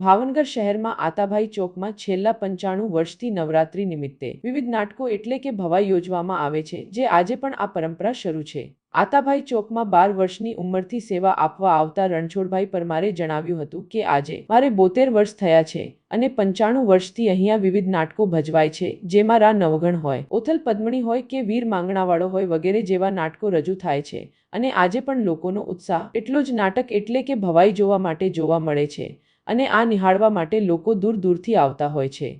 ભાવનગર શહેરમાં આતાભાઈ ચોકમાં છેલ્લા પંચાણું વર્ષથી નવરાત્રી નિમિત્તે વિવિધ નાટકો એટલે કે ભવાઈ યોજવામાં આવે છે, જે આજે પણ આ પરંપરા શરૂ છે. આતાભાઈ ચોકમાં બાર વર્ષની ઉંમરથી સેવા આપવા આવતા રણછોડભાઈ પરમારે જણાવ્યું હતું કે, આજે મારે બોતેર વર્ષ થયા છે અને પંચાણું વર્ષથી અહીંયા વિવિધ નાટકો ભજવાય છે, જેમાં રા નવગણ હોય, ઓથલ પદ્મણી હોય કે વીર માંગણાવાળો હોય વગેરે જેવા નાટકો રજૂ થાય છે, અને આજે પણ લોકોનો ઉત્સાહ એટલો જ નાટક એટલે કે ભવાઈ જોવા માટે જોવા મળે છે. અને આ નિહાળવા માટે લોકો દૂર દૂરથી આવતા હોય છે.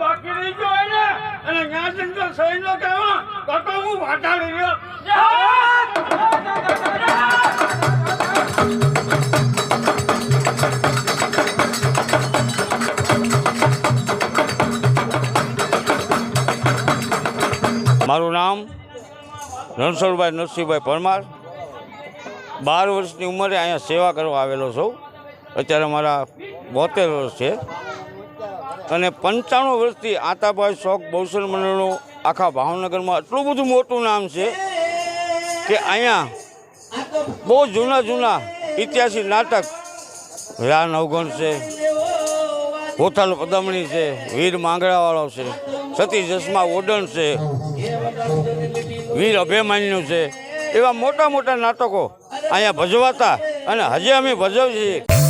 બાકી રહી ગયો અને તો સહી નો કહેવા. તો હું વાટાડી મારું નામ રણછોડભાઈ નરસિંહભાઈ પરમાર. બાર વર્ષની ઉંમરે અહીંયા સેવા કરવા આવેલો છું. અત્યારે મારા બોતેર વર્ષ છે. અને પંચાણું વર્ષથી આતાભાઈ શોખ બહુસર મંડળનું આખા ભાવનગરમાં એટલું બધું મોટું નામ છે કે અહીંયા બહુ જૂના જૂના ઇતિહાસિક નાટક, રા નવગણ છે કોથાલ પદમણી છે, વીર માંગડાવાળો છે. સતી જસમા ઓડણ છે, વીર અભિમાન્યુ છે, એવા મોટા મોટા નાટકો અહીંયા ભજવાતા અને હજી અમે ભજવીએ છીએ.